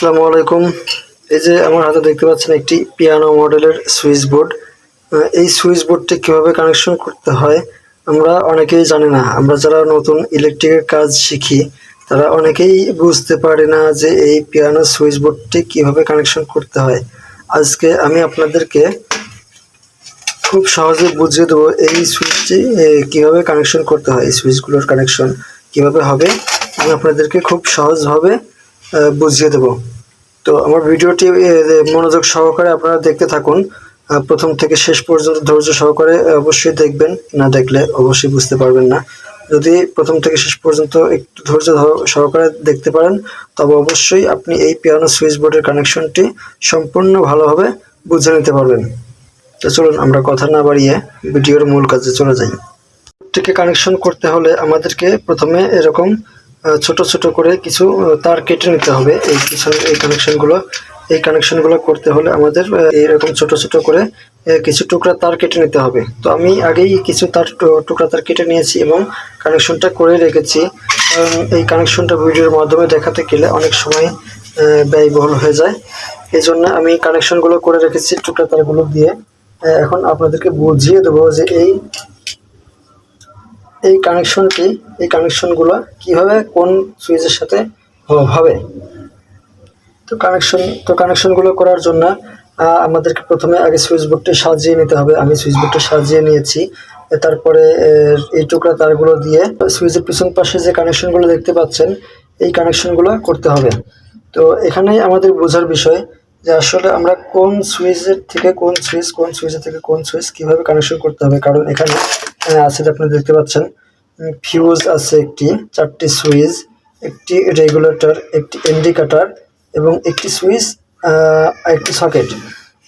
আসসালামু আলাইকুম। এই যে আমার হাতে দেখতে পাচ্ছেন একটি পিয়ানো মডেলের সুইচ বোর্ড। এই সুইচ বোর্ডটি কীভাবে কানেকশন করতে হয়, আমরা অনেকেই জানি না। আমরা যারা নতুন ইলেকট্রিকের কাজ শিখি, তারা অনেকেই বুঝতে পারে না যে এই পিয়ানো সুইচ বোর্ডটি কীভাবে কানেকশন করতে হয়। আজকে আমি আপনাদেরকে খুব সহজে বুঝিয়ে দেবো এই সুইচটি কীভাবে কানেকশন করতে হয়, এই সুইচগুলোর কানেকশন কীভাবে হবে। আমি আপনাদেরকে খুব সহজভাবে বুঝিয়ে দেবো। তো আমার ভিডিওটি মনোযোগ সহকারে আপনারা দেখতে থাকুন। প্রথম থেকে শেষ পর্যন্ত ধৈর্য সহকারে অবশ্যই দেখবেন। না দেখলে অবশ্যই বুঝতে পারবেন না। যদি প্রথম থেকে শেষ পর্যন্ত একটু ধৈর্য সহকারে দেখতে পারেন, তবে অবশ্যই আপনি এই পিয়ানো সুইচ বোর্ডের কানেকশনটি সম্পূর্ণ ভালোভাবে বুঝে নিতে পারবেন। তো চলুন, আমরা কথা না বাড়িয়ে ভিডিওর মূল কাজে চলে যাই। থেকে কানেকশন করতে হলে আমাদেরকে প্রথমে এরকম ছোট ছোট করে কিছু তার কেটে নিতে হবে। এই এই কানেকশনগুলো এই কানেকশনগুলো করতে হলে আমাদের এইরকম ছোট ছোট করে কিছু টুকরা তার কেটে নিতে হবে। তো আমি আগেই কিছু তার টুকরা তার কেটে নিয়েছি এবং কানেকশনটা করে রেখেছি। কারণ এই কানেকশনটা ভিডিওর মাধ্যমে দেখাতে গেলে অনেক সময় ব্যয়বহুল হয়ে যায়। এই জন্য আমি কানেকশনগুলো করে রেখেছি টুকরা তারগুলো দিয়ে। এখন আপনাদেরকে বুঝিয়ে দেবো যে এই এই কানেকশনটি এই কানেকশনগুলো কীভাবে কোন সুইচের সাথে হবে? তো কানেকশন তো কানেকশনগুলো করার জন্য আমাদেরকে প্রথমে আগে সুইচ বোর্ডটি সাজিয়ে নিতে হবে। আমি সুইচ বোর্ডটা সাজিয়ে নিয়েছি। তারপরে এই টুকরা তারগুলো দিয়ে সুইচের পিছন পাশে যে কানেকশনগুলো দেখতে পাচ্ছেন, এই কানেকশনগুলো করতে হবে। তো এখানেই আমাদের বোঝার বিষয় যে আসলে আমরা কোন সুইচের থেকে কোন সুইচ কোন সুইচের থেকে কোন সুইচ কীভাবে কানেকশন করতে হবে। কারণ এখানে আছে যে আপনি দেখতে পাচ্ছেন। ফিউজ আছে একটি, চারটি সুইচ একটি রেগুলেটর একটি ইন্ডিকেটর এবং একটি সুইচ একটি সকেট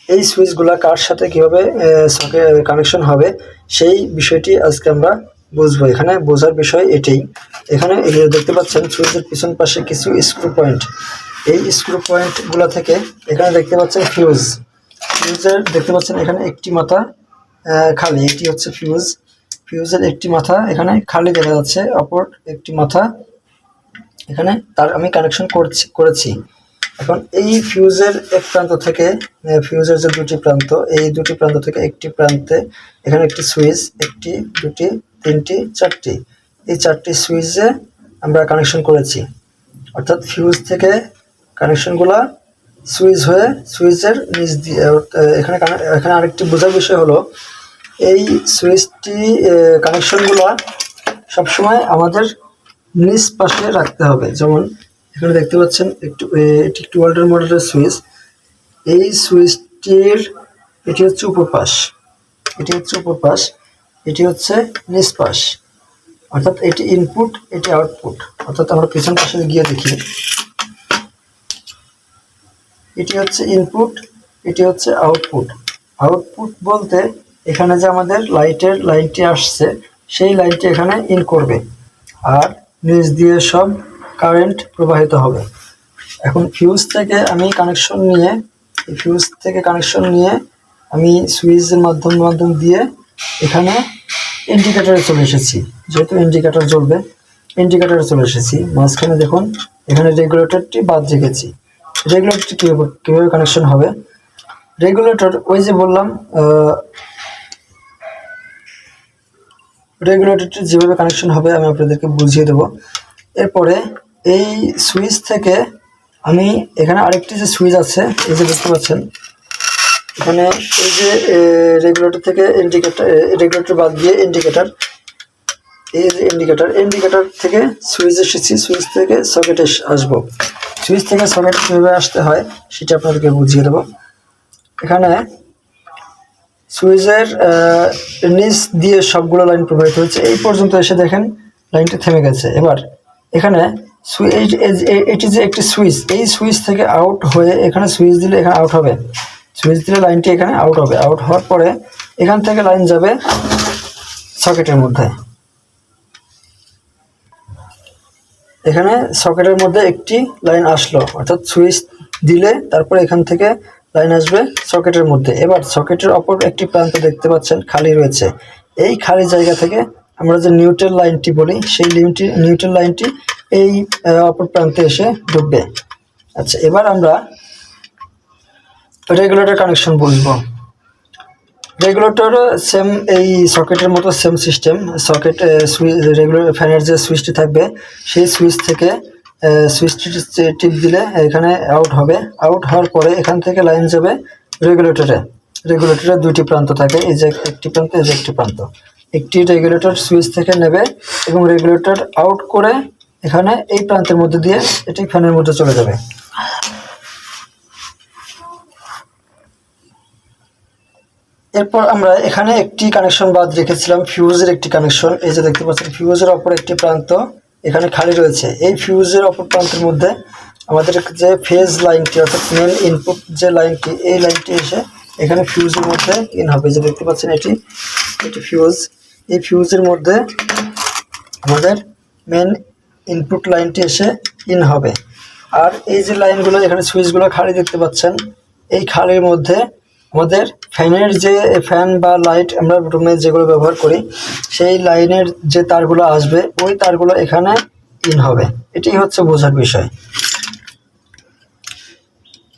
এই সুইচগুলো কার সাথে কীভাবে সকেট কানেকশন হবে, সেই বিষয়টি আজকে আমরা বুঝব। এখানে বোঝার বিষয় এটাই। এখানে দেখতে পাচ্ছেন সুইচের পিছন পাশে কিছু স্ক্রু পয়েন্ট এই স্ক্রু পয়েন্টগুলো থেকে এখানে দেখতে পাচ্ছেন ফিউজ ফিউজের দেখতে পাচ্ছেন এখানে একটি মাথা খালি, এটি হচ্ছে ফিউজ ফিউজের একটি মাথা এখানে খালি দেখা যাচ্ছে, অপর একটি মাথা এখানে তার আমি কানেকশন করছি, করেছি। এখন এই ফিউজের এক প্রান্ত থেকে ফিউজের যে দুটি প্রান্ত, এই দুটি প্রান্ত থেকে একটি প্রান্তে এখানে একটি সুইচ, একটি, দুটি, তিনটি, চারটি। এই চারটি সুইচে আমরা কানেকশন করেছি। অর্থাৎ ফিউজ থেকে কানেকশনগুলা সুইচ হয়ে সুইচের নিচ দিয়ে এখানে এখানে আরেকটি বোঝার বিষয় হলো এই সুইচটি কানেকশনগুলো সবসময় আমাদের নিচ পাশে রাখতে হবে। যেমন এখানে দেখতে পাচ্ছেন একটু এটি একটু ওয়াল্টার মডেলের সুইচ। এই সুইচটির, এটি হচ্ছে উপপাশ এটি হচ্ছে উপপাশ এটি হচ্ছে নিচ পাশ। অর্থাৎ এটি ইনপুট এটি আউটপুট অর্থাৎ আমরা পিছন পাশে গিয়ে দেখি। এটি হচ্ছে ইনপুট এটি হচ্ছে আউটপুট আউটপুট বলতে এখানে যে আমাদের লাইটের লাইনটি আসছে, সেই লাইনটি এখানে ইন করবে। আর নিচ দিয়ে সব কারেন্ট প্রবাহিত হবে। এখন ফিউজ থেকে আমি কানেকশন নিয়ে ফিউজ থেকে কানেকশন নিয়ে আমি সুইচের মাধ্যম মাধ্যম দিয়ে এখানে ইন্ডিকেটারে চলে এসেছি। যেহেতু ইন্ডিকেটার জ্বলবে ইন্ডিকেটারে চলে এসেছি। মাঝখানে দেখুন, এখানে রেগুলেটরটি বাদ রেখেছি। রেগুলেটরটি কীভাবে কীভাবে কানেকশন হবে? রেগুলেটর ওই যে বললাম রেগুলেটরটি যেভাবে কানেকশন হবে আমি আপনাদেরকে বুঝিয়ে দেবো। এরপরে এই সুইচ থেকে আমি এখানে আরেকটি যে সুইচ আছে, এই যে দেখতে পাচ্ছেন, এখানে এই যে রেগুলেটর থেকে ইন্ডিকেটার রেগুলেটর বাদ দিয়ে ইন্ডিকেটার এই যে ইন্ডিকেটার ইন্ডিকেটার থেকে সুইচ এসেছি, সুইচ থেকে সকেটে আসব। সুইচ থেকে সকেট কীভাবে আসতে হয়, সেটা আপনাদেরকে বুঝিয়ে দেবো। এখানে সুইচের নিচ দিয়ে সবগুলো লাইন প্রবাহিত হচ্ছে। এই পর্যন্ত এসে দেখেন লাইনটা থেমে গেছে। এবার এখানে এটি যে একটি সুইচ, এই সুইচ থেকে আউট হয়ে এখানে সুইচ দিলে এখানে আউট হবে। সুইচ দিলে লাইনটি এখানে আউট হবে। আউট হওয়ার পরে এখান থেকে লাইন যাবে সকেটের মধ্যে। এখানে সকেটের মধ্যে একটি লাইন আসলো, অর্থাৎ সুইচ দিলে তারপরে এখান থেকে লাইন আসবে সকেটের মধ্যে। এবার সকেটের অপর একটি প্রান্ত দেখতে পাচ্ছেন, খালি রয়েছে। এই খালি জায়গা থেকে আমরা যে নিউট্রাল লাইনটি বলি, সেই নিউটি নিউট্রাল লাইনটি এই অপর প্রান্তে এসে ঢুকবে। আচ্ছা এবার আমরা রেগুলেটর কানেকশন বুঝব রেগুলেটর সেম এই সকেটের মতো same system. Socket switch regular ফ্যানের যে সুইচটি থাকবে, সেই সুইচ থেকে সুইচটি টিপ দিলে এখানে আউট হবে। আউট হওয়ার পরে এখান থেকে লাইন যাবে রেগুলেটরে রেগুলেটরের দুইটি প্রান্ত থাকে, এই যে একটি প্রান্ত, এই যে একটি প্রান্ত। একটি রেগুলেটর সুইচ থেকে নেবে এবং রেগুলেটর আউট করে এখানে এই প্রান্তের মধ্যে দিয়ে এটি ফ্যানের মধ্যে চলে যাবে। এরপর আমরা এখানে একটি কানেকশন বাদ রেখেছিলাম ফিউজের একটি কানেকশন এই যে দেখতে পাচ্ছেন ফিউজের অপর একটি প্রান্ত। এখানে খালি রয়েছে। এই ফিউজের অপর প্রান্তের মধ্যে আমাদের যে ফেজ লাইনটি অর্থাৎ মেন ইনপুট যে লাইনটি এই লাইনটি এসে এখানে ফিউজের মধ্যে ইন হবে। যে দেখতে পাচ্ছেন এটি এটি ফিউজ এই ফিউজের মধ্যে আমাদের মেন ইনপুট লাইনটি এসে ইন হবে। আর এই যে লাইনগুলো এখানে সুইচগুলো খালি দেখতে পাচ্ছেন, এই খালির মধ্যে আমাদের ফ্যানের যে ফ্যান বা লাইট আমরা রুমে যেগুলো ব্যবহার করি, সেই লাইনের যে তারগুলো আসবে, ওই তারগুলো এখানে ইন হবে। এটাই হচ্ছে বোঝার বিষয়।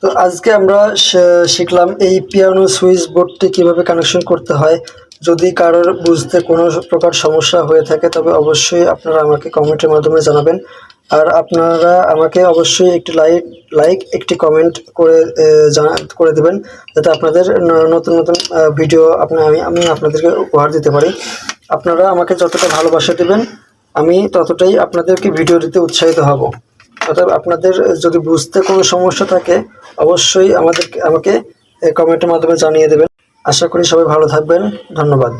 তো আজকে আমরা শিখলাম এই পিয়ানো সুইচ বোর্ডটি কীভাবে কানেকশন করতে হয়। যদি কারোর বুঝতে কোনো প্রকার সমস্যা হয়ে থাকে, তবে অবশ্যই আপনারা আমাকে কমেন্টের মাধ্যমে জানাবেন। আর আপনারা আমাকে অবশ্যই একটি লাইক লাইক, একটি কমেন্ট করে জানা, করে দেবেন যাতে আপনাদের নতুন নতুন ভিডিও আপনি, আমি আমি আপনাদেরকে উপহার দিতে পারি। আপনারা আমাকে যতটা ভালোবাসা দেবেন, আমি ততটাই আপনাদেরকে ভিডিও দিতে উৎসাহিত হব। অর্থাৎ আপনাদের যদি বুঝতে কোনো সমস্যা থাকে, অবশ্যই আমাদের আমাকে কমেন্টের মাধ্যমে জানিয়ে দেবেন। আশা করি সবাই ভালো থাকবেন। ধন্যবাদ।